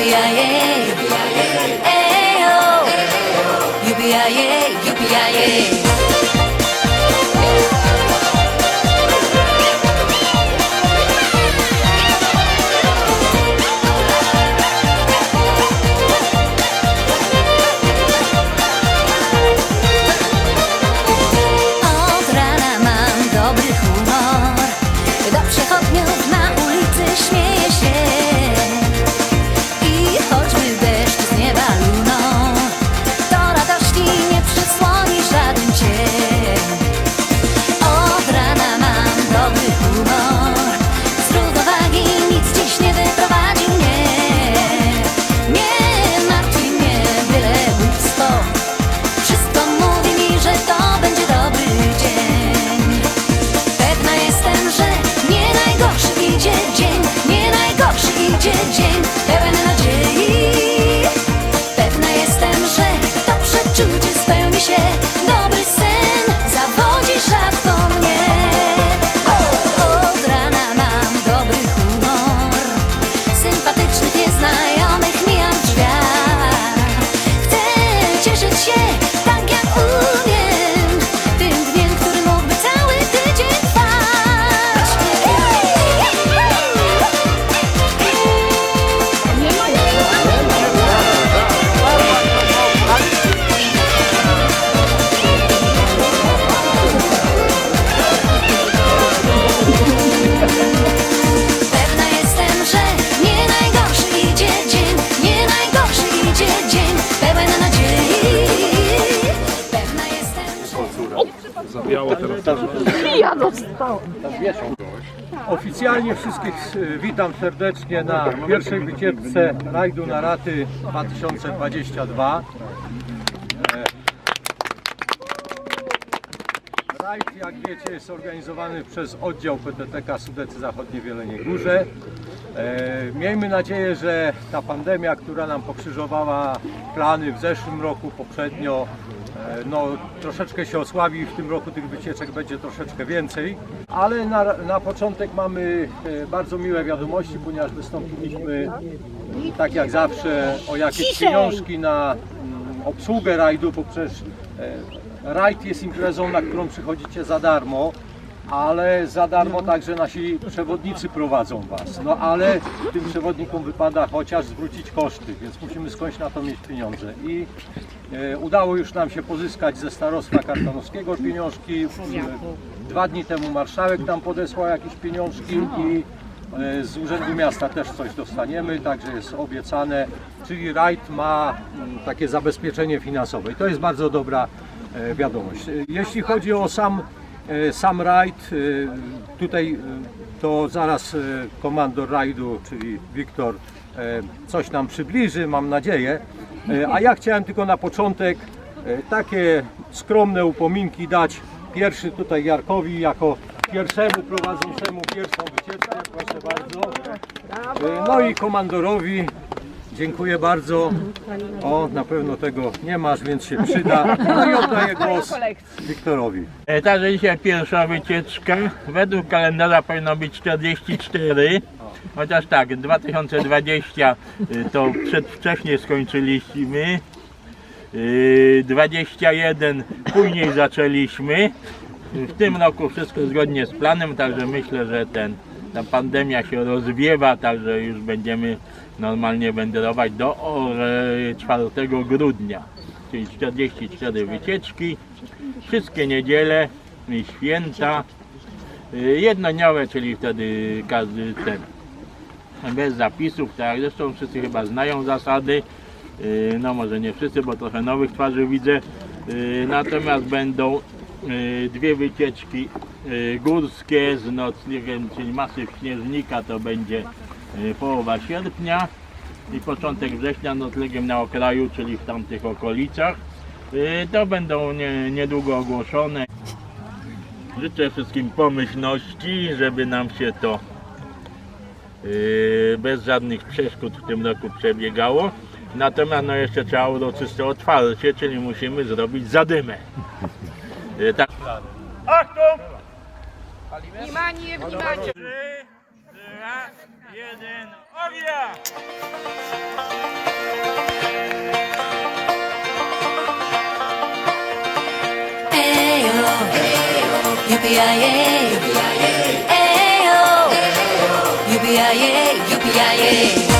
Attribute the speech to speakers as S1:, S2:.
S1: UBIA, oh.
S2: Zabiało teraz.
S3: Oficjalnie wszystkich witam serdecznie na pierwszej wycieczce rajdu na raty 2022. E, Rajd, jak wiecie, jest organizowany przez oddział PTTK Sudecy Zachodnie w Jeleniej Górze. E, Miejmy nadzieję, że ta pandemia, która nam pokrzyżowała plany w zeszłym roku, poprzednio, no, troszeczkę się osłabi. W tym roku tych wycieczek będzie troszeczkę więcej. Ale na, na początek mamy e, bardzo miłe wiadomości, ponieważ wystąpiliśmy tak jak zawsze o jakieś pieniążki na mm, obsługę rajdu, bo przecież e, rajd jest imprezą, na którą przychodzicie za darmo, ale za darmo także nasi przewodnicy prowadzą Was. No ale tym przewodnikom wypada chociaż zwrócić koszty, więc musimy skądś na to mieć pieniądze. I e, udało już nam się pozyskać ze starostwa karkonoskiego pieniążki. Dwa dni temu marszałek tam podesłał jakieś pieniążki i e, z Urzędu Miasta też coś dostaniemy, także jest obiecane, czyli rajd ma mm, takie zabezpieczenie finansowe i to jest bardzo dobra e, wiadomość. E, Jeśli chodzi o sam, sam rajd, e, tutaj e, to zaraz e, komandor rajdu, czyli Wiktor, e, coś nam przybliży, mam nadzieję. E, A ja chciałem tylko na początek e, takie skromne upominki dać. Pierwszy tutaj Jarkowi jako pierwszemu prowadzącemu pierwszą wycieczkę, proszę bardzo. E, No i komandorowi dziękuję bardzo. O, na pewno tego nie masz, więc się przyda. No i oddaję głos Wiktorowi.
S2: E, Także dzisiaj pierwsza wycieczka. Według kalendarza powinno być 44. Chociaż tak, 2020 y, to przedwcześnie skończyliśmy. Y, 21 później zaczęliśmy. W tym roku wszystko zgodnie z planem, także myślę, że ten, ta pandemia się rozwiewa, także już będziemy normalnie wędrować do o, e, 4 grudnia, czyli 44 wycieczki, wszystkie niedziele i święta, jednodniowe, czyli wtedy każdy ten, bez zapisów, tak, zresztą wszyscy chyba znają zasady, y, no może nie wszyscy, bo trochę nowych twarzy widzę, y, natomiast będą y, dwie wycieczki górskie z noclegiem, czyli masyw śnieżnika, to będzie y, połowa sierpnia i początek września noclegiem na okraju, czyli w tamtych okolicach. Y, To będą nie, niedługo ogłoszone. Życzę wszystkim pomyślności, żeby nam się to bez żadnych przeszkód w tym roku przebiegało. Natomiast no jeszcze trzeba uroczyste otwarcie, czyli musimy zrobić zadymę. Tak. Achtung!
S4: Внимание, внимание!
S2: Trzy, dwa, jeden, ognia!
S1: Ejo, yippee-yi-yay, Eyo, yippee-yi-yay, yippee-yi-yay.